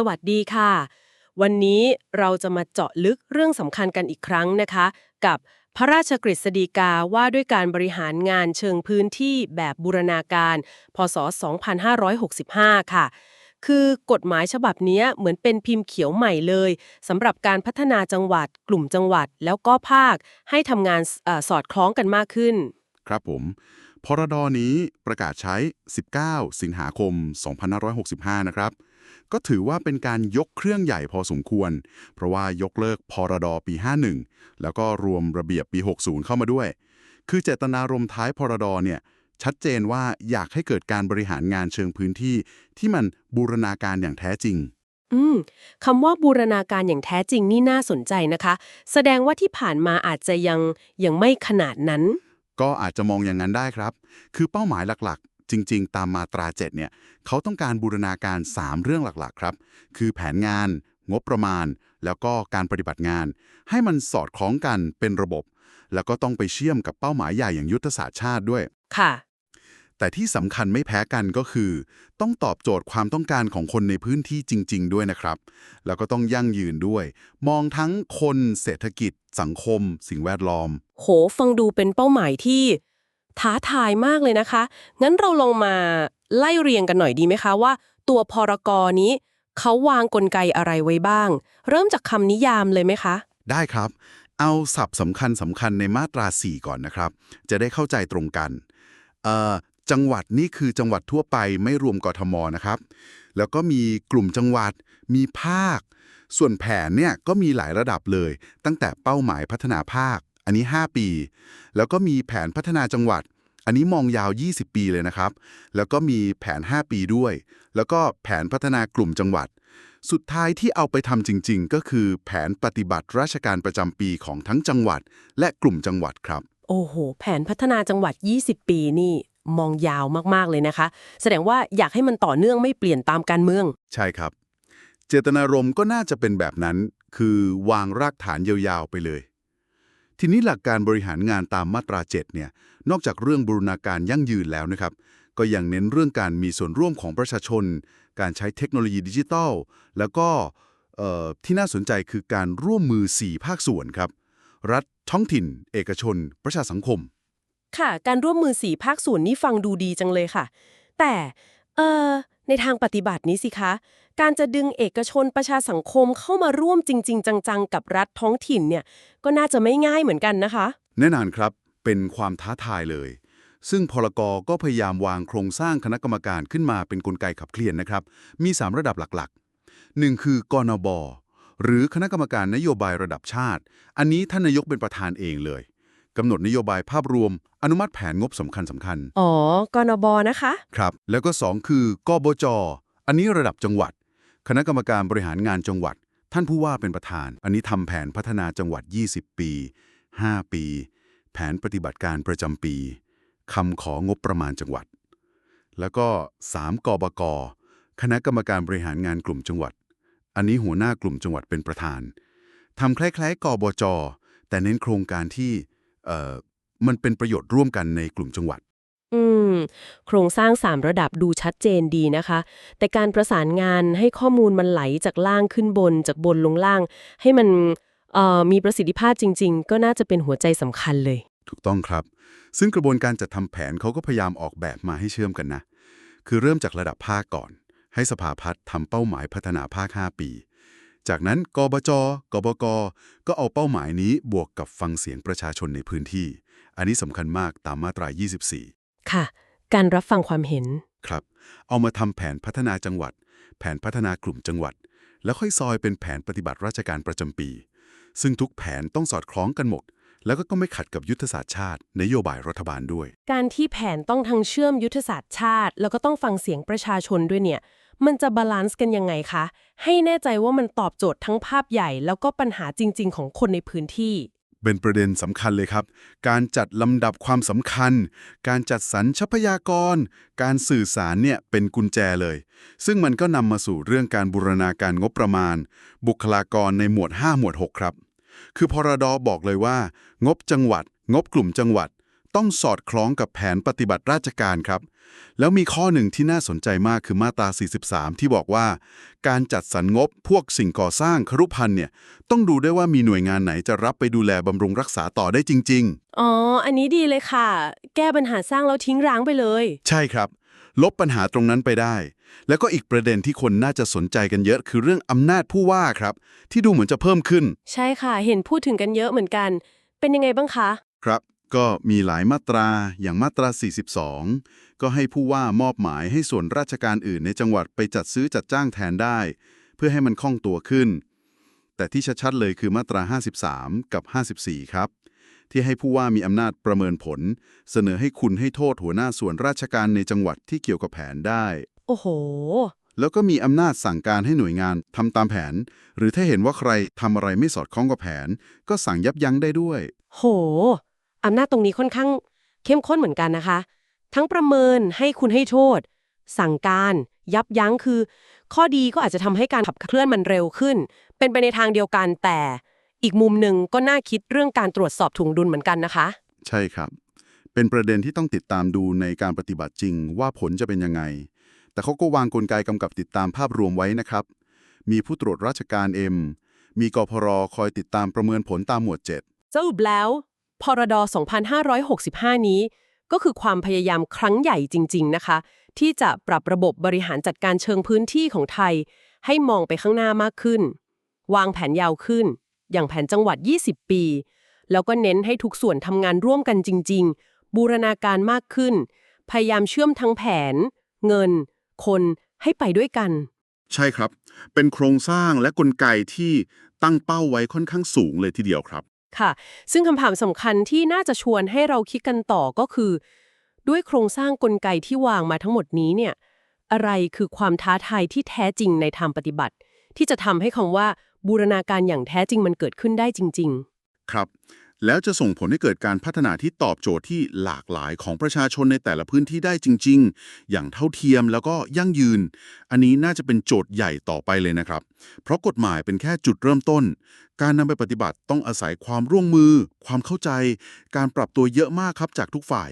สวัสดีค่ะ วันนี้เราจะมาเจาะลึกเรื่องสำคัญกันอีกครั้งนะคะ กับพระราชกฤษฎีกาว่าด้วยการบริหารงานเชิงพื้นที่แบบบูรณาการ พศ 2565 ค่ะ คือกฎหมายฉบับนี้เหมือนเป็นพิมพ์เขียวใหม่เลยสำหรับการพัฒนาจังหวัด กลุ่มจังหวัดแล้วก็ภาคให้ทำงานอสอดคล้องกันมากขึ้น ครับผม พรดนี้ประกาศใช้ 19 สิงหาคม 2565 นะครับ ก็ถือว่าเป็นการยกเครื่องใหญ่พอสมควร เพราะว่ายกเลิกพรดปี 51 แล้วก็รวมระเบียบปี 60 เข้ามาด้วย คือเจตนารมณ์ท้ายพรดเนี่ยชัดเจนว่าอยากให้เกิดการบริหารงานเชิงพื้นที่ ที่มันบูรณาการอย่างแท้จริง อืมคำว่าบูรณาการอย่างแท้จริงนี่น่าสนใจนะคะ แสดงว่าที่ผ่านมาอาจจะยังยังไม่ขนาดนั้น ก็อาจจะมองอย่างนั้นได้ครับ คือเป้าหมายหลักๆ จริง ๆ ตามมาตรา7เนี่ยเขาต้องการบูรณาการ 3 เรื่องหลักๆครับ คือแผนงาน งบประมาณ แล้วก็การปฏิบัติงาน ให้มันสอดคล้องกันเป็นระบบ แล้วก็ต้องไปเชื่อมกับเป้าหมายใหญ่อย่างยุทธศาสตร์ชาติด้วยค่ะ แต่ที่สำคัญไม่แพ้กันก็คือ ต้องตอบโจทย์ความต้องการของคนในพื้นที่จริง ๆ ด้วยนะครับ แล้วก็ต้องยั่งยืนด้วย มองทั้งคนเศรษฐกิจ สังคม สิ่งแวดล้อม โห ฟังดูเป็นเป้าหมายที่ท้าทายมากเลยนะคะ งั้นเราลองมาไล่เรียงกันหน่อยดีไหมคะว่า ตัวพรกรนี้เขาวางกลไกอะไรไว้บ้าง เริ่มจากคำนิยามเลยไหมคะ ได้ครับ เอาศัพท์สำคัญสำคัญในมาตรา 4 ก่อนนะครับ จะได้เข้าใจตรงกัน เอ่อ จังหวัดนี่คือจังหวัดทั่วไปไม่รวมกทมนะครับ แล้วก็มีกลุ่มจังหวัด มีภาค ส่วนแผนเนี่ยก็มีหลายระดับเลย ตั้งแต่เป้าหมายพัฒนาภาค อันนี้ 5 ปี แล้วก็มีแผนพัฒนาจังหวัด อันนี้มองยาว 20 ปีเลยนะครับ แล้วก็มีแผน 5 ปีด้วย แล้วก็แผนพัฒนากลุ่มจังหวัด สุดท้ายที่เอาไปทำจริง ๆ ก็คือแผนปฏิบัติราชการประจำปีของทั้งจังหวัด และกลุ่มจังหวัดครับโอ้โห แผนพัฒนาจังหวัด 20 ปีนี่ มองยาวมากๆเลยนะคะ แสดงว่าอยากให้มันต่อเนื่องไม่เปลี่ยนตามการเมือง ใช่ครับ เจตนารมณ์ก็น่าจะเป็นแบบนั้น คือวางรากฐานยาวๆไปเลย ทีนี้หลักการบริหารงานตามมาตรา7เนี่ย นอกจากเรื่องบูรณาการยั่งยืนแล้วนะครับ ก็ยังเน้นเรื่องการมีส่วนร่วมของประชาชน การใช้เทคโนโลยีดิจิทัล แล้วก็ที่น่าสนใจคือการร่วมมือ 4 ภาคส่วนครับ รัฐ ท้องถิ่น เอกชน ประชาสังคม ค่ะ การร่วมมือสี่ภาคส่วนนี่ฟังดูดีจังเลยค่ะ แต่เอ่อในทางปฏิบัตินี้สิคะ การจะดึงเอกชนประชาสังคมเข้ามาร่วมจริง ๆ จัง ๆ กับรัฐท้องถิ่นเนี่ย ก็น่าจะไม่ง่ายเหมือนกันนะคะ แน่นอนครับ เป็นความท้าทายเลย ซึ่งพลกรก็พยายามวางโครงสร้างคณะกรรมการขึ้นมาเป็นกลไกขับเคลื่อนนะครับ มี 3 ระดับหลักๆ 1 คือกนบหรือคณะกรรมการนโยบายระดับชาติ อันนี้ท่านนายกเป็นประธานเองเลย กำหนดนโยบายภาพรวม อนุมัติแผนงบสำคัญสำคัญอ๋อกนบนะคะ ครับ แล้วก็ 2 คือกบจ อันนี้ระดับจังหวัด คณะกรรมการบริหารงานจังหวัด ท่านผู้ว่าเป็นประธาน อันนี้ทำแผนพัฒนาจังหวัด 20 ปี 5 ปี แผนปฏิบัติการประจำปีคำของบประมาณจังหวัด แล้วก็ 3 กบก คณะกรรมการบริหารงานกลุ่มจังหวัด อันนี้หัวหน้ากลุ่มจังหวัดเป็นประธานทำคล้ายๆ กบจ แต่เน้นโครงการที่เอ่อ มันเป็นประโยชน์ร่วมกันในกลุ่มจังหวัด อืม โครงสร้าง 3 ระดับดูชัดเจนดีนะคะ แต่การประสานงานให้ข้อมูลมันไหลจากล่างขึ้นบนจากบนลงล่าง ให้มันเอ่อมีประสิทธิภาพจริง ๆ ก็น่าจะเป็นหัวใจสำคัญเลย ถูกต้องครับ ซึ่งกระบวนการจัดทำแผนเขาก็พยายามออกแบบมาให้เชื่อมกันนะ คือเริ่มจากระดับภาคก่อน ให้สภาพัฒน์ทำเป้าหมายพัฒนาภาค 5 ปี จากนั้นกบจกบก ก็เอาเป้าหมายนี้บวกกับฟังเสียงประชาชนในพื้นที่ อันนี้สำคัญมากตามมาตรา 24 ค่ะ การรับฟังความเห็น ครับ เอามาทำแผนพัฒนาจังหวัด แผนพัฒนากลุ่มจังหวัด แล้วค่อยซอยเป็นแผนปฏิบัติราชการประจำปี ซึ่งทุกแผนต้องสอดคล้องกันหมด แล้วก็ไม่ขัดกับยุทธศาสตร์ชาติ นโยบายรัฐบาลด้วย การที่แผนต้องทั้งเชื่อมยุทธศาสตร์ชาติ แล้วก็ต้องฟังเสียงประชาชนด้วยเนี่ย มันจะบาลานซ์กันยังไงคะ ให้แน่ใจว่ามันตอบโจทย์ทั้งภาพใหญ่ แล้วก็ปัญหาจริง ๆ ของคนในพื้นที่ เป็นประเด็นสำคัญเลยครับ การจัดลำดับความสำคัญ การจัดสรรทรัพยากร การสื่อสารเนี่ยเป็นกุญแจเลย ซึ่งมันก็นำมาสู่เรื่องการบูรณาการงบประมาณ บุคลากรในหมวด 5 หมวด 6 ครับ คือพรดบอกเลยว่า งบจังหวัด งบกลุ่มจังหวัด ต้องสอดคล้องกับแผนปฏิบัติราชการครับ แล้วมีข้อหนึ่งที่น่าสนใจมากคือมาตรา 43 ที่บอกว่า การจัดสรรงบพวกสิ่งก่อสร้างครุพันธ์เนี่ยต้องดูด้วยว่ามีหน่วยงานไหนจะรับไปดูแลบำรุงรักษาต่อได้จริง ๆ อ๋อ อันนี้ดีเลยค่ะ แก้ปัญหาสร้างแล้วทิ้งร้างไปเลย ใช่ครับ ลบปัญหาตรงนั้นไปได้ แล้วก็อีกประเด็นที่คนน่าจะสนใจกันเยอะ คือเรื่องอำนาจผู้ว่าครับ ที่ดูเหมือนจะเพิ่มขึ้น ใช่ค่ะ เห็นพูดถึงกันเยอะเหมือนกัน เป็นยังไงบ้างคะ ครับ ก็มีหลายมาตราอย่างมาตรา 42 ก็ให้ผู้ว่ามอบหมายให้ส่วนราชการอื่นในจังหวัดไปจัดซื้อจัดจ้างแทนได้ เพื่อให้มันคล่องตัวขึ้น แต่ที่ชัดๆเลยคือมาตรา 53 กับ 54 ครับที่ให้ผู้ว่ามีอำนาจประเมินผล เสนอให้คุณให้โทษหัวหน้าส่วนราชการในจังหวัดที่เกี่ยวกับแผนได้ โอ้โห แล้วก็มีอำนาจสั่งการให้หน่วยงานทำตามแผน หรือถ้าเห็นว่าใครทำอะไรไม่สอดคล้องกับแผน ก็สั่งยับยั้งได้ด้วย โห อำนาจตรงนี้ค่อนข้าง เข้มข้นเหมือนกันนะคะ ทั้งประเมินให้คุณให้โทษ สั่งการ ยับยั้งคือ ข้อดีก็อาจจะทำให้การขับเคลื่อนมันเร็วขึ้น เป็นไปในทางเดียวกันแต่อีกมุมหนึ่งก็น่าคิดเรื่องการตรวจสอบถุงดุลเหมือนกันนะคะ ใช่ครับ เป็นประเด็นที่ต้องติดตามดูในการปฏิบัติจริงว่าผลจะเป็นยังไง แต่เขาก็วางกลไกกำกับติดตามภาพรวมไว้นะครับ มีผู้ตรวจราชการเอ็มมีกพรคอยติดตามประเมินผลตามหมวด 7 สรุปแล้ว พรด 2565 นี้ ก็คือความพยายามครั้งใหญ่จริง ๆ นะคะ ที่จะปรับระบบบริหารจัดการเชิงพื้นที่ของไทย ให้มองไปข้างหน้ามากขึ้น วางแผนยาวขึ้น อย่างแผนจังหวัด 20 ปี แล้วก็เน้นให้ทุกส่วนทำงานร่วมกันจริง ๆ บูรณาการมากขึ้น พยายามเชื่อมทั้งแผน เงิน คนให้ไปด้วยกัน ใช่ครับ เป็นโครงสร้างและกลไกที่ตั้งเป้าไว้ค่อนข้างสูงเลยทีเดียวครับ ค่ะ ซึ่งคำถามสำคัญที่น่าจะชวนให้เราคิดกันต่อก็คือ ด้วยโครงสร้างกลไกที่วางมาทั้งหมดนี้เนี่ย อะไรคือความท้าทายที่แท้จริงในทางปฏิบัติ ที่จะทำให้คำว่าบูรณาการอย่างแท้จริงมันเกิดขึ้นได้จริงครับ แล้วจะส่งผลให้เกิดการพัฒนาที่ตอบโจทย์ที่หลากหลายของประชาชนในแต่ละพื้นที่ได้จริง ๆ อย่างเท่าเทียมแล้วก็ยั่งยืน อันนี้น่าจะเป็นโจทย์ใหญ่ต่อไปเลยนะครับ เพราะกฎหมายเป็นแค่จุดเริ่มต้น การนำไปปฏิบัติต้องอาศัยความร่วมมือ ความเข้าใจ การปรับตัวเยอะมากครับจากทุกฝ่าย